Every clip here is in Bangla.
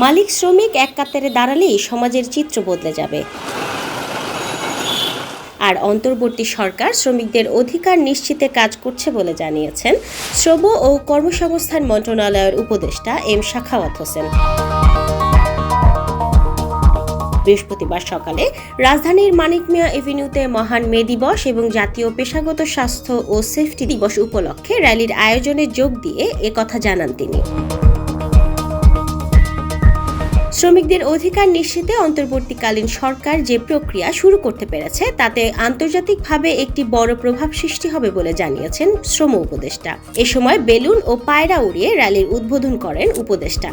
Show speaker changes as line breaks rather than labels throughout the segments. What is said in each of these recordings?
মালিক শ্রমিক এক কাতারে দাঁড়ালেই সমাজের চিত্র বদলে যাবে। আর অন্তর্বর্তী সরকার শ্রমিকদের অধিকার নিশ্চিতে কাজ করছে বলে জানিয়েছেন শ্রম ও কর্মসংস্থান মন্ত্রণালয়ের উপদেষ্টা এম শাখাওয়াত হোসেন। বৃহস্পতিবার সকালে রাজধানীর মানিক মিয়া এভিনিউতে মহান মে দিবস এবং জাতীয় পেশাগত স্বাস্থ্য ও সেফটি দিবস উপলক্ষে র্যালির আয়োজনে যোগ দিয়ে একথা জানান তিনি। শ্রমিকদের অধিকার নিশ্চিতে অন্তর্বর্তীকালীন সরকার যে প্রক্রিয়া শুরু করতে পেরেছে, তাতে আন্তর্জাতিকভাবে একটি বড় প্রভাব সৃষ্টি হবে বলে জানিয়েছেন শ্রম উপদেষ্টা। এ সময় বেলুন ও পায়রা উড়িয়ে র্যালির উদ্বোধন করেন উপদেষ্টা।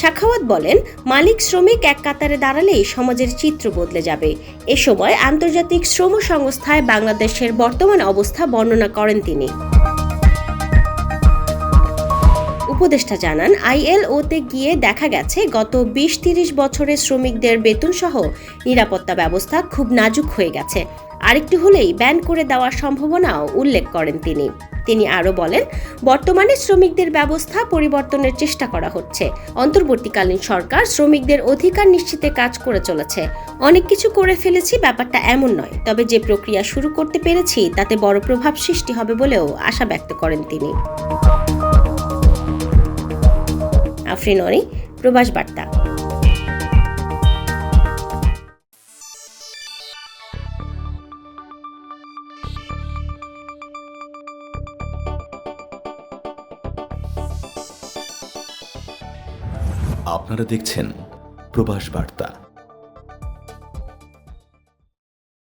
শাখাওয়াত বলেন, মালিক শ্রমিক এক কাতারে দাঁড়ালেই সমাজের চিত্র বদলে যাবে। এ সময় আন্তর্জাতিক শ্রম সংস্থায় বাংলাদেশের বর্তমান অবস্থা বর্ণনা করেন তিনি। উপদেষ্টা জানান, আইএলওতে গিয়ে দেখা গেছে, গত বিশ তিরিশ বছরে শ্রমিকদের বেতন সহ নিরাপত্তা ব্যবস্থা খুব নাজুক হয়ে গেছে। আরেকটু হলেই ব্যান করে দেওয়ার সম্ভাবনাও উল্লেখ করেন তিনি। তিনি আরও বলেন, বর্তমানে শ্রমিকদের ব্যবস্থা পরিবর্তনের চেষ্টা করা হচ্ছে। অন্তর্বর্তীকালীন সরকার শ্রমিকদের অধিকার নিশ্চিতে কাজ করে চলেছে। অনেক কিছু করে ফেলেছি, ব্যাপারটা এমন নয়। তবে যে প্রক্রিয়া শুরু করতে পেরেছি, তাতে বড় প্রভাব সৃষ্টি হবে বলেও আশা ব্যক্ত করেন তিনি। আফরিন অনি প্রবাস বার্তা।
আপনারা দেখছেন প্রবাস বার্তা।